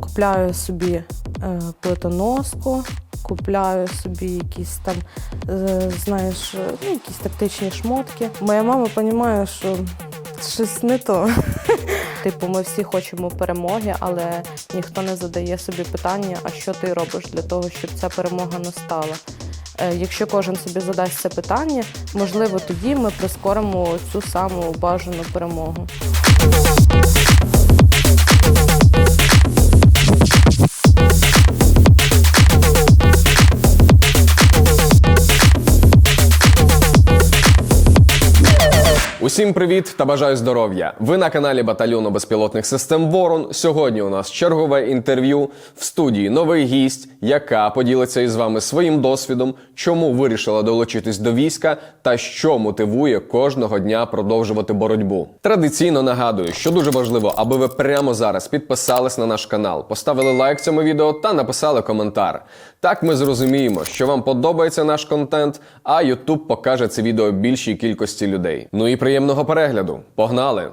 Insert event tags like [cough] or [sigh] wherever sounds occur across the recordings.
Купляю собі е, плитоноску, купляю собі якісь там, е, знаєш, е, ну, якісь тактичні шмотки. Моя мама розуміє, що щось не то. [laughs] Типу, ми всі хочемо перемоги, але ніхто не задає собі питання, а що ти робиш для того, щоб ця перемога настала. Якщо кожен собі задасть це питання, можливо, тоді ми прискоримо цю саму бажану перемогу. Усім привіт та бажаю здоров'я! Ви на каналі Батальйону безпілотних систем Ворон. Сьогодні у нас чергове інтерв'ю в студії новий гість, яка поділиться із вами своїм досвідом, чому вирішила долучитись до війська та що мотивує кожного дня продовжувати боротьбу. Традиційно нагадую, що дуже важливо, аби ви прямо зараз підписались на наш канал, поставили лайк цьому відео та написали коментар. Так ми зрозуміємо, що вам подобається наш контент, а YouTube покаже це відео більшій кількості людей. Ну і приємного перегляду. Погнали!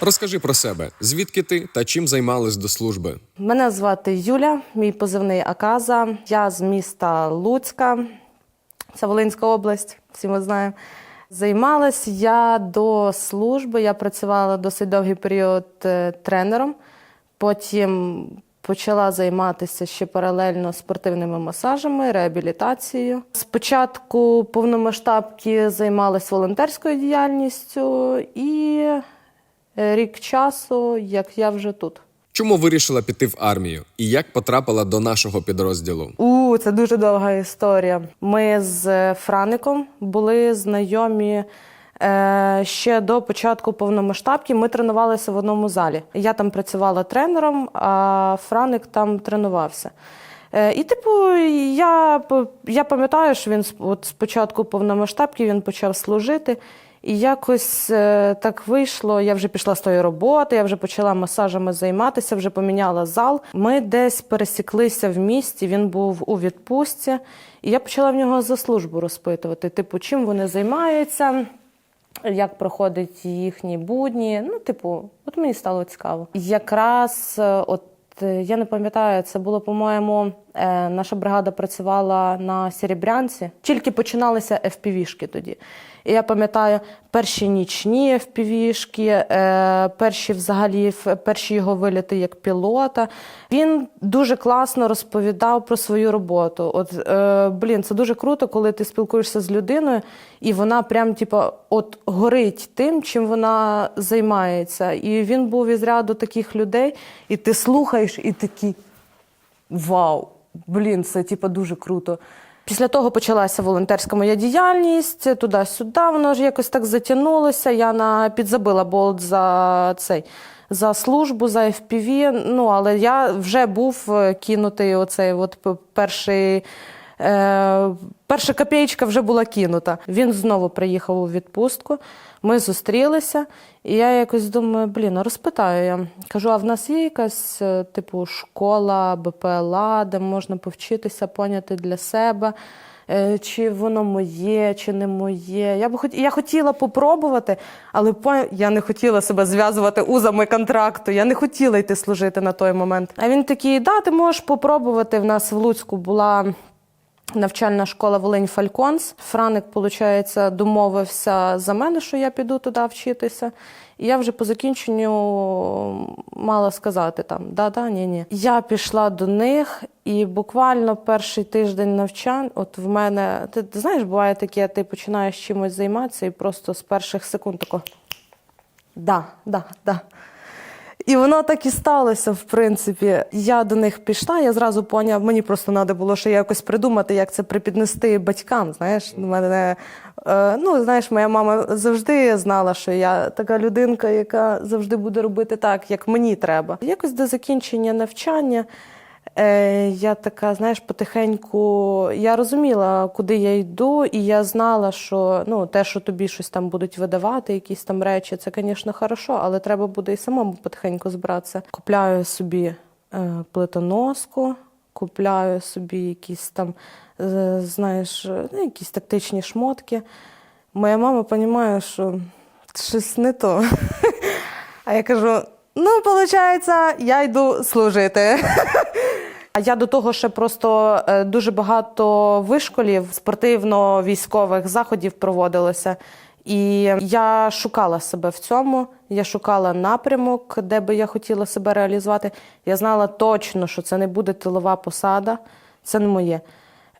Розкажи про себе, звідки ти та чим займалась до служби? Мене звати Юля, мій позивний Аказа. Я з міста Луцька, це Волинська область, всі ми знаємо. Займалась я до служби, я працювала досить довгий період е, тренером. Потім почала займатися ще паралельно спортивними масажами, реабілітацією. Спочатку повномасштабки займалась волонтерською діяльністю і е, рік часу, як я вже тут. Чому вирішила піти в армію і як потрапила до нашого підрозділу? У, це дуже довга історія. Ми з Фраником були знайомі е, ще до початку повномасштабки. Ми тренувалися в одному залі. Я там працювала тренером, а Франик там тренувався. Е, І, типу, я, я пам'ятаю, що він от спочатку повномасштабки він почав служити. І якось е, так вийшло. Я вже пішла з тої роботи, я вже почала масажами займатися, вже поміняла зал. Ми десь пересіклися в місті. Він був у відпустці, і я почала в нього за службу розпитувати: типу, чим вони займаються, як проходять їхні будні. Ну, типу, от мені стало цікаво. Якраз е, от. е, Я не пам'ятаю, це було, по-моєму, е, наша бригада працювала на Серебрянці. Тільки починалися FPV-шки тоді. І я пам'ятаю перші нічні FPV-шки, е, перші взагалі перші його виліти як пілота. Він дуже класно розповідав про свою роботу. От е, блін, це дуже круто, коли ти спілкуєшся з людиною, і вона прям типу, от горить тим, чим вона займається. І він був із ряду таких людей, і ти слухаєш, і такий вау, блін, це типу, дуже круто. Після того почалася волонтерська моя діяльність, туди-сюди, воно ж якось так затягнулося. Я на підзабила болт за цей. За службу, за FPV, ну але я вже був е, кинутий оцей от перший. Е, перша копеєчка вже була кинута. Він знову приїхав у відпустку. Ми зустрілися, і я якось думаю, блін, а розпитаю я. Кажу, а в нас є якась е, типу школа, БПЛА, де можна повчитися, поняти для себе, е, чи воно моє, чи не моє. Я б хот... я хотіла попробувати, але я не хотіла себе зв'язувати узами контракту. Я не хотіла йти служити на той момент. А він такий: да, ти можеш попробувати. В нас в Луцьку була навчальна школа Волинь Фальконс. Франик, виходить, домовився за мене, що я піду туди вчитися. І я вже по закінченню мала сказати там да-да, ні-ні. Я пішла до них, і буквально перший тиждень навчань, от в мене, ти, ти знаєш, буває таке, ти починаєш чимось займатися, і просто з перших секунд тако да, да, да. І воно так і сталося, в принципі. Я до них пішла, я зразу поняв, мені просто треба було ще якось придумати, як це припіднести батькам. Знаєш, У мене, е, ну, знаєш, моя мама завжди знала, що я така людинка, яка завжди буде робити так, як мені треба. Якось до закінчення навчання. Е, я така, знаєш, потихеньку я розуміла, куди я йду, і я знала, що ну, те, що тобі щось там будуть видавати, якісь там речі, це, звісно, хорошо, але треба буде і самому потихеньку збиратися. Купляю собі е, плитоноску, купляю собі якісь там, е, знаєш, ну, якісь тактичні шмотки. Моя мама розуміє, що щось не то. [laughs] А я кажу: Ну, виходить, я йду служити. [laughs] А я до того ще просто е, дуже багато вишколів спортивно-військових заходів проводилося. І я шукала себе в цьому. Я шукала напрямок, де би я хотіла себе реалізувати. Я знала точно, що це не буде тилова посада, це не моє.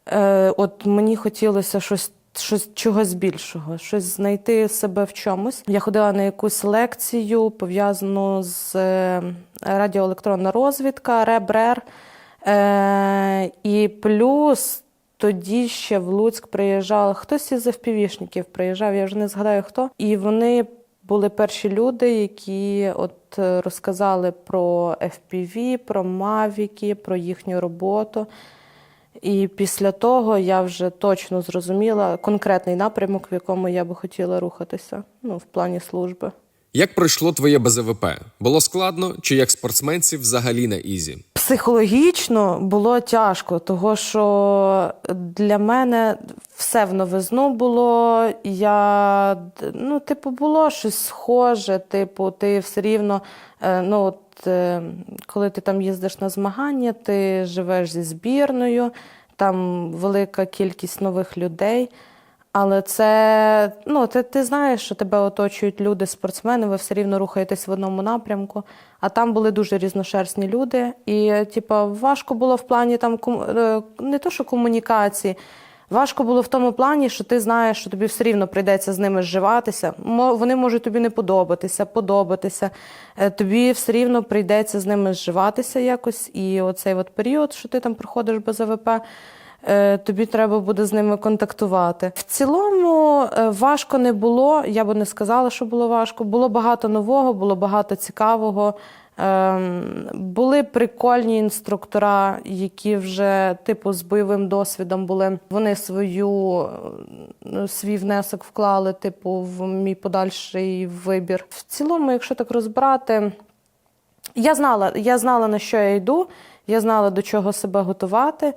Е, от мені хотілося щось, щось чогось більшого, щось знайти себе в чомусь. Я ходила на якусь лекцію пов'язану з е, радіоелектронна розвідка, РЕБРЕР. Е, і плюс тоді ще в Луцьк приїжджав хтось із FPV-шників приїжджав, я вже не згадаю хто. І вони були перші люди, які от е, розказали про FPV, про мавіки, про їхню роботу. І після того я вже точно зрозуміла конкретний напрямок, в якому я би хотіла рухатися ну, в плані служби. Як пройшло твоє БЗВП? Було складно чи як спортсменці взагалі на ізі? Психологічно було тяжко, того що для мене все в новизну було. Я ну, типу, було щось схоже. Типу, ти все рівно, е, ну от е, коли ти там їздиш на змагання, ти живеш зі збірною, там велика кількість нових людей. Але це ну, ти, ти знаєш, що тебе оточують люди, спортсмени, ви все рівно рухаєтесь в одному напрямку. А там були дуже різношерстні люди. І, типа, важко було в плані там е, не то, що комунікації. Важко було в тому плані, що ти знаєш, що тобі все рівно прийдеться з ними зживатися. Вони можуть тобі не подобатися, подобатися. Е, Тобі все рівно прийдеться з ними зживатися якось. І оцей от період, що ти там проходиш без АВП, е, тобі треба буде з ними контактувати. В цілому е, важко не було. Я би не сказала, що було важко. Було багато нового, було багато цікавого. Ем, були прикольні інструктора, які вже типу з бойовим досвідом були. Вони свою е, свій внесок вклали, типу, в мій подальший вибір. В цілому, якщо так розбирати, я знала, я знала, на що я йду, я знала, до чого себе готувати.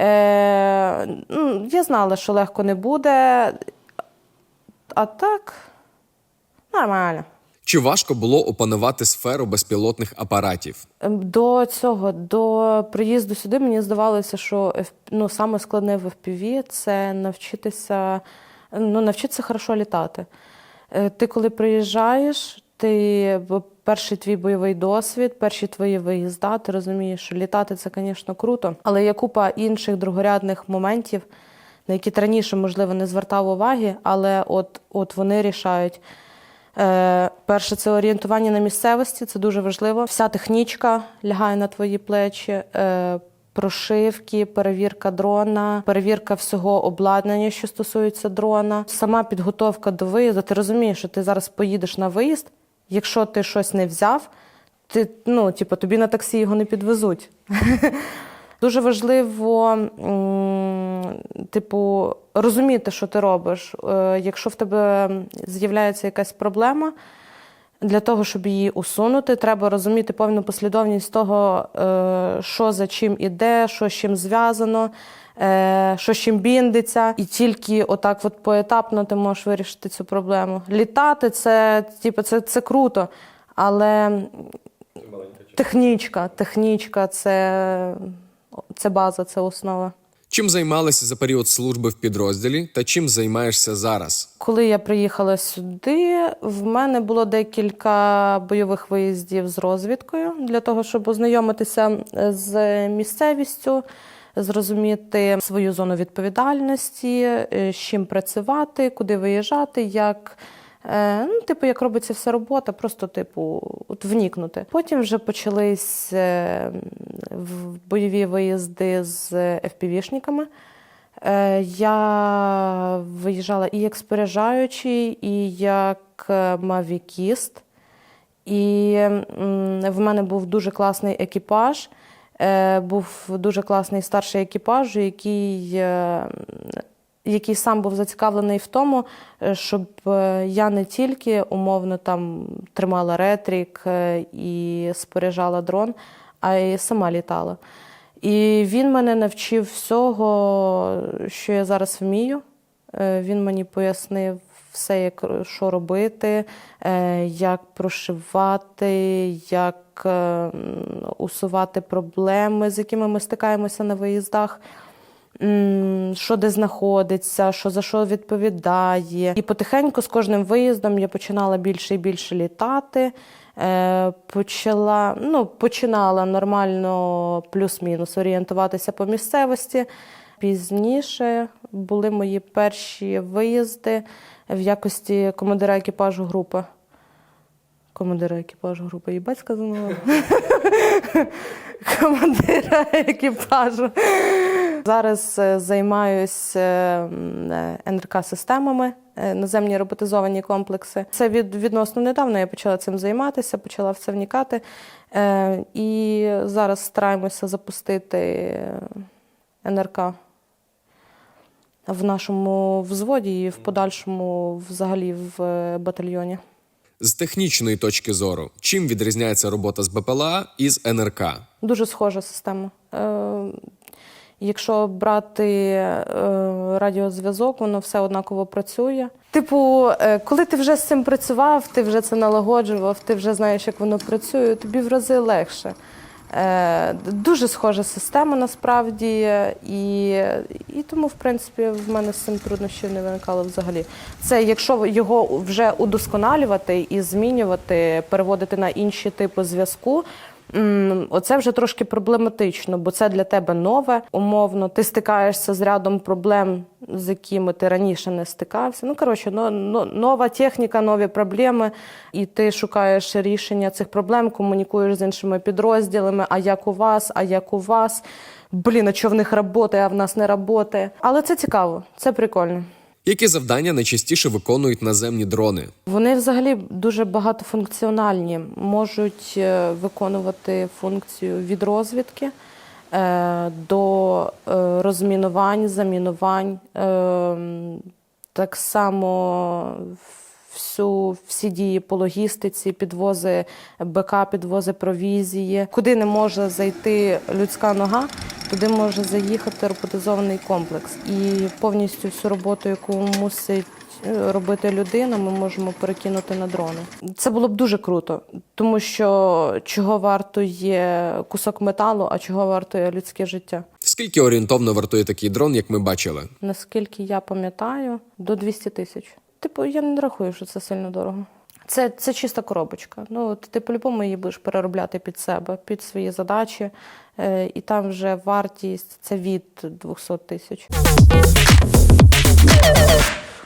Е, ну, я знала, що легко не буде. А так, нормально. Чи важко було опанувати сферу безпілотних апаратів? Ем, До цього, до приїзду сюди, мені здавалося, що ну, саме складне в FPV – це навчитися, ну, навчитися хорошо літати. Е, Ти коли приїжджаєш, ти перший твій бойовий досвід, перші твої виїзда, ти розумієш, що літати це, звісно, круто, але є купа інших другорядних моментів, на які ти раніше, можливо, не звертав уваги, але от, от вони рішають. Е, перше, це орієнтування на місцевості, це дуже важливо. Вся технічка лягає на твої плечі. Е, Прошивки, перевірка дрона, перевірка всього обладнання, що стосується дрона, сама підготовка до виїзду. Ти розумієш, що ти зараз поїдеш на виїзд. Якщо ти щось не взяв, ти ну, типу, тобі на таксі його не підвезуть. [laughs] Дуже важливо, типу, розуміти, що ти робиш. Е, Якщо в тебе з'являється якась проблема, для того, щоб її усунути, треба розуміти повну послідовність того, е, що за чим іде, що з чим зв'язано, що з чим біндиться. І тільки отак от поетапно ти можеш вирішити цю проблему. Літати це, типу, це, це круто, але технічка, технічка це, це база, це основа. Чим займалися за період служби в підрозділі та чим займаєшся зараз? Коли я приїхала сюди, в мене було декілька бойових виїздів з розвідкою для того, щоб ознайомитися з місцевістю, зрозуміти свою зону відповідальності, е, з чим працювати, куди виїжджати, як. е, Ну, типу, як робиться вся робота, просто типу от вникнути. Потім вже почались е, бойові виїзди з FPV-шниками. Е, Я виїжджала і як споряджаючий, і як мавікіст. І в мене був дуже класний екіпаж. Е, Був дуже класний старший екіпаж, який, е, який сам був зацікавлений в тому, е, щоб я не тільки умовно там тримала ретрік і споряджала дрон, а й сама літала. І він мене навчив всього, що я зараз вмію. Він мені пояснив все, як що робити, е, як прошивати, як е, усувати проблеми, з якими ми стикаємося на виїздах. Що де знаходиться, що за що відповідає. І потихеньку з кожним виїздом я починала більше і більше літати. Е, Почала, ну, починала нормально плюс-мінус орієнтуватися по місцевості. Пізніше були мої перші виїзди в якості командира екіпажу групи. Командира екіпажу групи, їбать сказано. [laughs] Командира екіпажу. Зараз е, займаюся НРК-системами, е, наземні роботизовані комплекси. Це від, відносно недавно я почала цим займатися, почала в це вникати. Е, І зараз стараємося запустити е, НРК в нашому взводі і в подальшому взагалі в е, батальйоні. З технічної точки зору, чим відрізняється робота з БПЛА і з НРК? Дуже схожа система. Е, якщо брати е, радіозв'язок, воно все однаково працює. Типу, е, коли ти вже з цим працював, ти вже це налагоджував, ти вже знаєш, як воно працює, тобі в рази легше. Е, дуже схожа система насправді, і, і тому, в принципі, в мене з цим труднощів не виникало взагалі. Це якщо його вже удосконалювати і змінювати, переводити на інші типи зв'язку. Оце вже трошки проблематично, бо це для тебе нове. Умовно, ти стикаєшся з рядом проблем, з якими ти раніше не стикався. Ну коротше, но, но, нова техніка, нові проблеми, і ти шукаєш рішення цих проблем, комунікуєш з іншими підрозділами. А як у вас, а як у вас? Блін, а що в них працює, а в нас не працює. Але це цікаво, це прикольно. Які завдання найчастіше виконують наземні дрони? Вони взагалі дуже багатофункціональні, можуть е, виконувати функцію від розвідки е, до е, розмінувань, замінувань. Так само всю, всі дії по логістиці, підвози БК, підвози провізії. Куди не може зайти людська нога, туди може заїхати роботизований комплекс. І повністю всю роботу, яку мусить е, робити людина, ми можемо перекинути на дрони. Це було б дуже круто, тому що чого вартує кусок металу, а чого вартує людське життя. Скільки орієнтовно вартує такий дрон, як ми бачили? Наскільки я пам'ятаю, до 200 тисяч. Типу, я не рахую, що це сильно дорого. Це, це чиста коробочка. Ну, ти по-любому її будеш переробляти під себе, під свої задачі. Е, і там вже вартість це від 200 тисяч.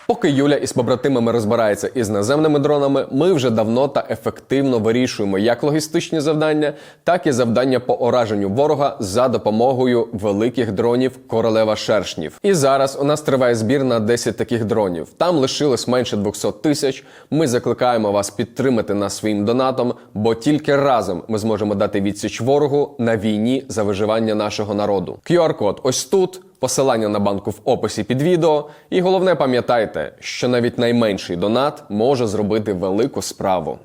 Поки Юля із побратимами розбирається із наземними дронами, ми вже давно та ефективно вирішуємо як логістичні завдання, так і завдання по ураженню ворога за допомогою великих дронів королева шершнів. І зараз у нас триває збір на 10 таких дронів. Там лишилось менше 200 тисяч. Ми закликаємо вас підтримати нас своїм донатом, бо тільки разом ми зможемо дати відсіч ворогу на війні за виживання нашого народу. QR-код ось тут. Посилання на банку в описі під відео. І головне пам'ятайте, що навіть найменший донат може зробити велику справу.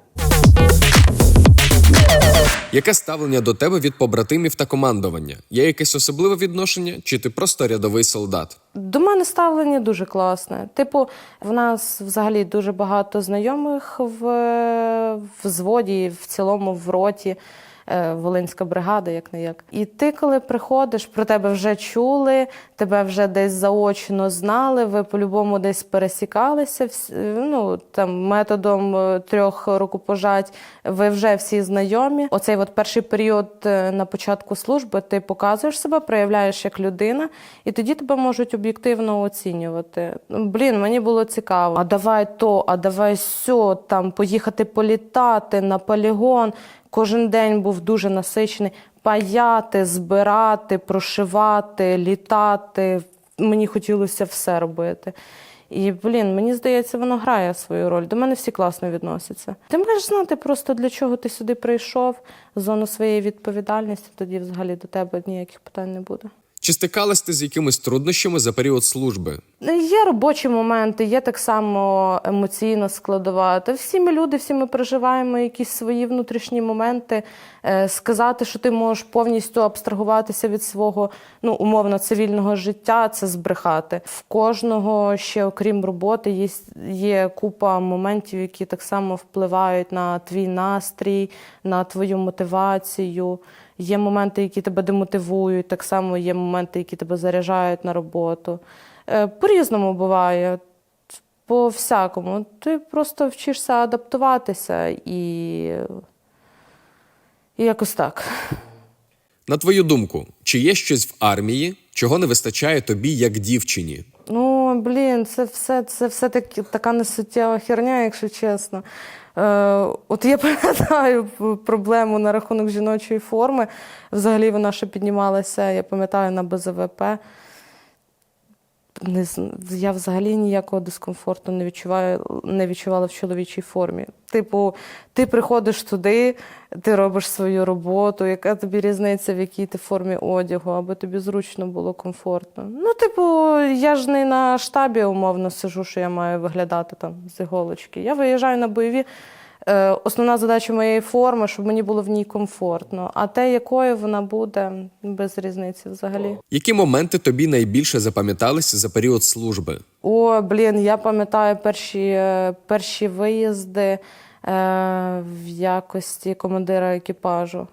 Яке ставлення до тебе від побратимів та командування? Є якесь особливе відношення, чи ти просто рядовий солдат? До мене ставлення дуже класне. Типу, в нас взагалі дуже багато знайомих в, в зводі, в цілому в роті. Е, Волинська бригада, як не як. І ти, коли приходиш, про тебе вже чули, тебе вже десь заочно знали, ви по-любому десь пересікалися. Ну там методом е, трьох рукопожать, ви вже всі знайомі. Оцей от перший період е, на початку служби ти показуєш себе, проявляєш як людина, і тоді тебе можуть об'єктивно оцінювати. Блін, мені було цікаво. А давай то, а давай сьо, там поїхати політати на полігон. Кожен день був дуже насичений. Паяти, збирати, прошивати, літати. Мені хотілося все робити. І, блін, мені здається, воно грає свою роль. До мене всі класно відносяться. Ти маєш знати просто для чого ти сюди прийшов, зону своєї відповідальності, тоді взагалі до тебе ніяких питань не буде. Чи стикалась ти з якимись труднощами за період служби? Є робочі моменти, є так само емоційна складова. Та всі ми люди, всі ми переживаємо якісь свої внутрішні моменти. Е, Сказати, що ти можеш повністю абстрагуватися від свого ну, умовно цивільного життя, це збрехати. В кожного ще, окрім роботи, є, є купа моментів, які так само впливають на твій настрій, на твою мотивацію. Є моменти, які тебе демотивують, так само є моменти, які тебе заряджають на роботу. Е, По-різному буває, по всякому. Ти просто вчишся адаптуватися і, і якось так. На твою думку, чи є щось в армії, чого не вистачає тобі як дівчині? Ну, блін, це все, це все таки, така несуттєва херня, якщо чесно. Е, от я [laughs] пам'ятаю проблему на рахунок жіночої форми. Взагалі вона ще піднімалася, я пам'ятаю, на БЗВП. Не, я взагалі ніякого дискомфорту не відчуваю, не відчувала в чоловічій формі. Типу, ти приходиш туди, ти робиш свою роботу, яка тобі різниця, в якій ти формі одягу, аби тобі зручно було комфортно. Ну, типу, я ж не на штабі умовно сижу, що я маю виглядати там з іголочки. Я виїжджаю на бойові. Е, Основна задача моєї форми, щоб мені було в ній комфортно. А те, якою вона буде, без різниці взагалі. Які моменти тобі найбільше запам'яталися за період служби? О, блін, я пам'ятаю перші, е, перші виїзди е, в якості командира екіпажу.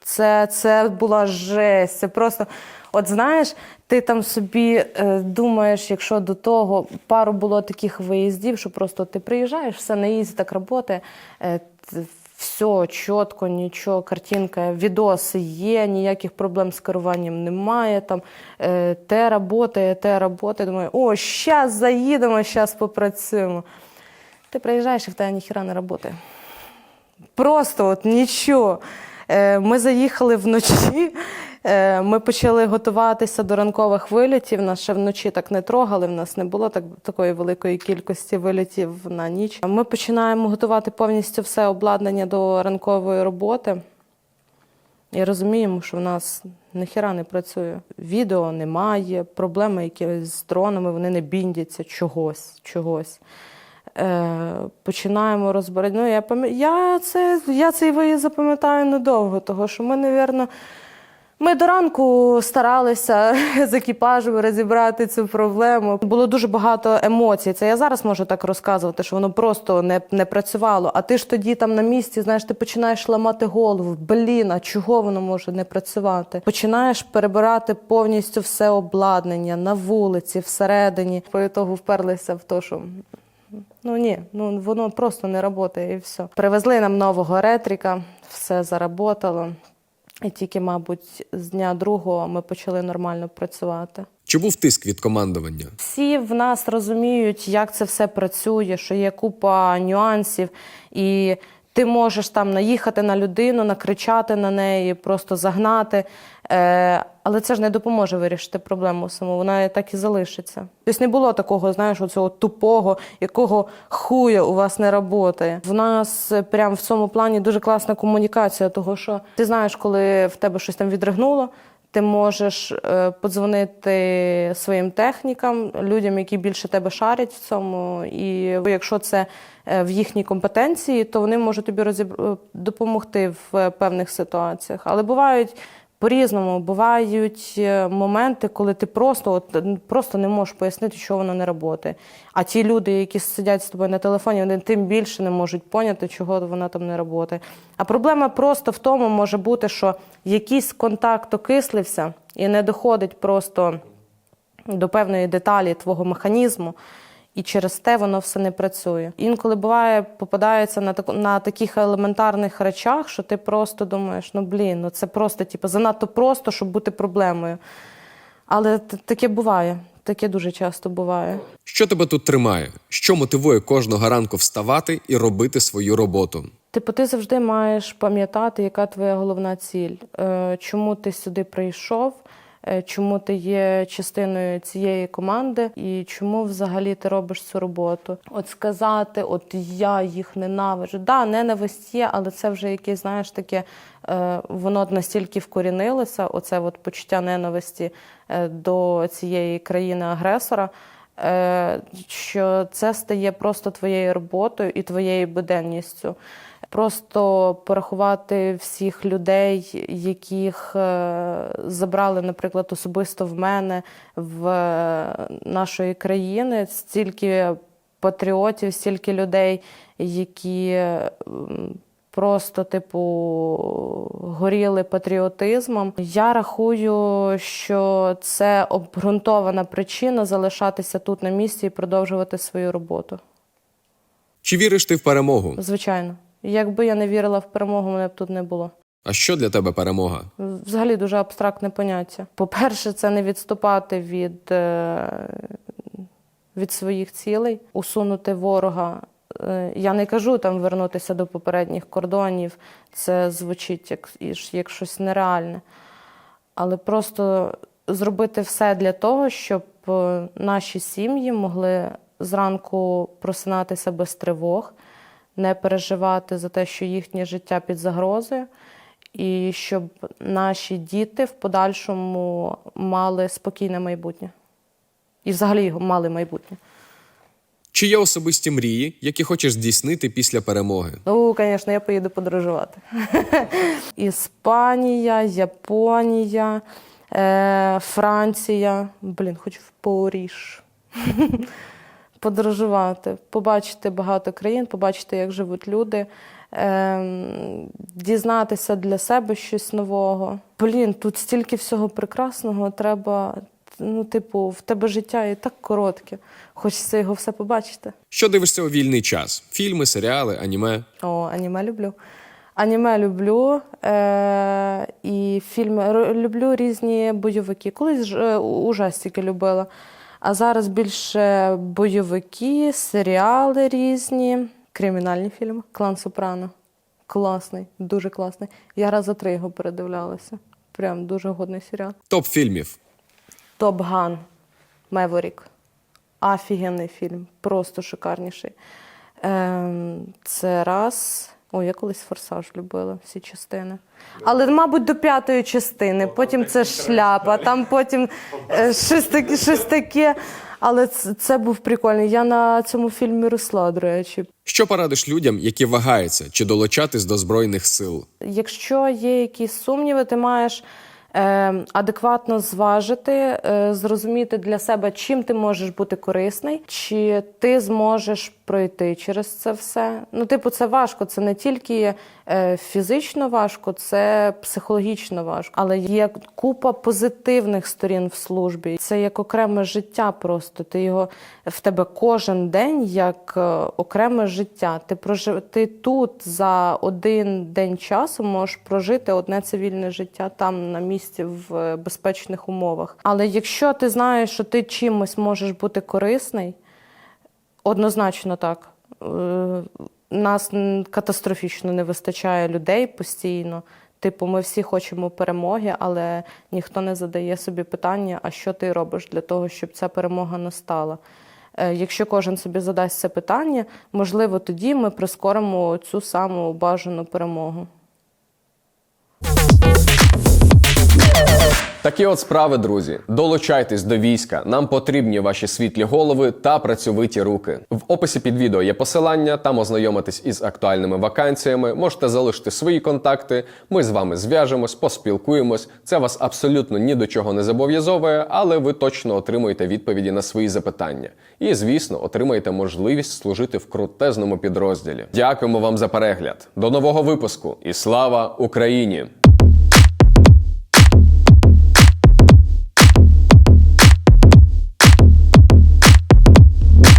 Це, це була жесть. Це просто, от знаєш, ти там собі е, думаєш, якщо до того пару було таких виїздів, що просто ти приїжджаєш, все на ізі так працює, е, все чітко, нічого, картинка, відоси є, ніяких проблем з керуванням немає. Там е, те працює, те працює. Думаю, о, щас заїдемо, щас попрацюємо. Ти приїжджаєш і в тебе ніхіра не працює. Просто от нічого. Е, Ми заїхали вночі. е, Ми почали готуватися до ранкових вилітів. Нас ще вночі так не трогали. В нас не було так, такої великої кількості вилітів на ніч. Ми починаємо готувати повністю все обладнання до ранкової роботи. І розуміємо, що в нас ніхіра не працює. Відео немає, проблеми якісь з дронами, вони не біндяться чогось, чогось. Е, починаємо розбирати. Ну, я, пам'я- я, це, я цей виїзд запам'ятаю недовго, тому що ми, напевно, ми до ранку старалися [laughs] з екіпажем розібрати цю проблему. Було дуже багато емоцій. Це я зараз можу так розказувати, що воно просто не, не працювало. А ти ж тоді там на місці, знаєш, ти починаєш ламати голову. Блін, а чого воно може не працювати? Починаєш перебирати повністю все обладнання на вулиці, всередині. По ітогу вперлися в те, що Ну ні, ну воно просто не працює і все. Привезли нам нового ретріка, все заработало. І тільки, мабуть, з дня другого ми почали нормально працювати. Чи був тиск від командування? Всі в нас розуміють, як це все працює, що є купа нюансів, і ти можеш там наїхати на людину, накричати на неї, просто загнати. Е, але це ж не допоможе вирішити проблему саму, вона так і залишиться. Тобто не було такого, знаєш, оцього тупого, якого хуя у вас не працює. В нас прям в цьому плані дуже класна комунікація, того що ти знаєш, коли в тебе щось там відригнуло. Ти можеш е, подзвонити своїм технікам, людям, які більше тебе шарять в цьому. І якщо це е, в їхній компетенції, то вони можуть тобі допомогти в певних ситуаціях. Але бувають по-різному. Бувають е, моменти, коли ти просто, от, просто не можеш пояснити, що воно не працює. А ті люди, які сидять з тобою на телефоні, вони тим більше не можуть поняти, чого вона там не працює. А проблема просто в тому може бути, що якийсь контакт окислився і не доходить просто до певної деталі твого механізму, і через те воно все не працює. Інколи буває, попадається на таку на таких елементарних речах, що ти просто думаєш, ну блін, ну це просто типу, занадто просто, щоб бути проблемою. Але таке буває, таке дуже часто буває. Що тебе тут тримає? Що мотивує кожного ранку вставати і робити свою роботу? Типу, ти завжди маєш пам'ятати, яка твоя головна ціль, е, чому ти сюди прийшов, чому ти є частиною цієї команди і чому взагалі ти робиш цю роботу. От сказати, от я їх ненавиджу. Да, ненависть є, але це вже якесь, знаєш, таке, е, воно настільки вкорінилося, оце от почуття ненависті е, до цієї країни-агресора. е, що це стає просто твоєю роботою і твоєю буденністю. Просто порахувати всіх людей, яких е, забрали, наприклад, особисто в мене в е, нашої країни, стільки патріотів, стільки людей, які просто, типу, горіли патріотизмом. Я рахую, що це обґрунтована причина залишатися тут на місці і продовжувати свою роботу. Чи віриш ти в перемогу? Звичайно. Якби я не вірила в перемогу, мене б тут не було. А що для тебе перемога? Взагалі дуже абстрактне поняття. По-перше, це не відступати від, е, від своїх цілей, усунути ворога. Е, Я не кажу там вернутися до попередніх кордонів, це звучить як, як щось нереальне. Але просто зробити все для того, щоб е, наші сім'ї могли зранку просинатися без тривог, не переживати за те, що їхнє життя під загрозою, і щоб наші діти в подальшому мали спокійне майбутнє. І взагалі мали майбутнє. Чи є особисті мрії, які хочеш здійснити після перемоги? Ну, звісно, я поїду подорожувати. [laughs] Іспанія, Японія, е, Франція. Блін, хочу в Париж. [laughs] Подорожувати, побачити багато країн, побачити, як живуть люди, ем, дізнатися для себе щось нового. Блін, тут стільки всього прекрасного, треба. Ну, типу, в тебе життя і так коротке. Хочеться його все побачити. Що дивишся у вільний час? Фільми, серіали, аніме? О, аніме люблю. Аніме люблю е- і фільми Р- люблю різні бойовики. Колись ж, е, ужастики любила. А зараз більше бойовики, серіали різні, кримінальні фільми. Клан Сопрано. Класний, дуже класний. Я раз за три його передивлялася. Прям дуже годний серіал. Топ фільмів. Топ Ган Меворік. Офігенний фільм, просто шикарніший. Ем, це раз. О, я колись форсаж любила всі частини. Але, мабуть, до п'ятої частини. Потім це шляпа, там потім е, щось таке, щось таке. Але це, це був прикольний. Я на цьому фільмі росла, до речі. Що порадиш людям, які вагаються чи долучатись до збройних сил? Якщо є якісь сумніви, ти маєш е, адекватно зважити, е, зрозуміти для себе, чим ти можеш бути корисний, чи ти зможеш пройти через це все. Ну, типу, це важко. Це не тільки е, фізично важко, це психологічно важко. Але є купа позитивних сторін в службі. Це як окреме життя. Просто ти його в тебе кожен день як е, окреме життя. Ти прожив ти тут за один день часу можеш прожити одне цивільне життя там на місці в е, безпечних умовах. Але якщо ти знаєш, що ти чимось можеш бути корисний, однозначно так. Е, Нас катастрофічно не вистачає людей постійно. Типу, ми всі хочемо перемоги, але ніхто не задає собі питання, а що ти робиш для того, щоб ця перемога настала. Е, Якщо кожен собі задасть це питання, можливо, тоді ми прискоримо цю саму бажану перемогу. Такі от справи, друзі. Долучайтесь до війська. Нам потрібні ваші світлі голови та працьовиті руки. В описі під відео є посилання, там ознайомитись із актуальними вакансіями. Можете залишити свої контакти. Ми з вами зв'яжемось, поспілкуємось. Це вас абсолютно ні до чого не зобов'язовує, але ви точно отримаєте відповіді на свої запитання. І, звісно, отримаєте можливість служити в крутезному підрозділі. Дякуємо вам за перегляд. До нового випуску і слава Україні!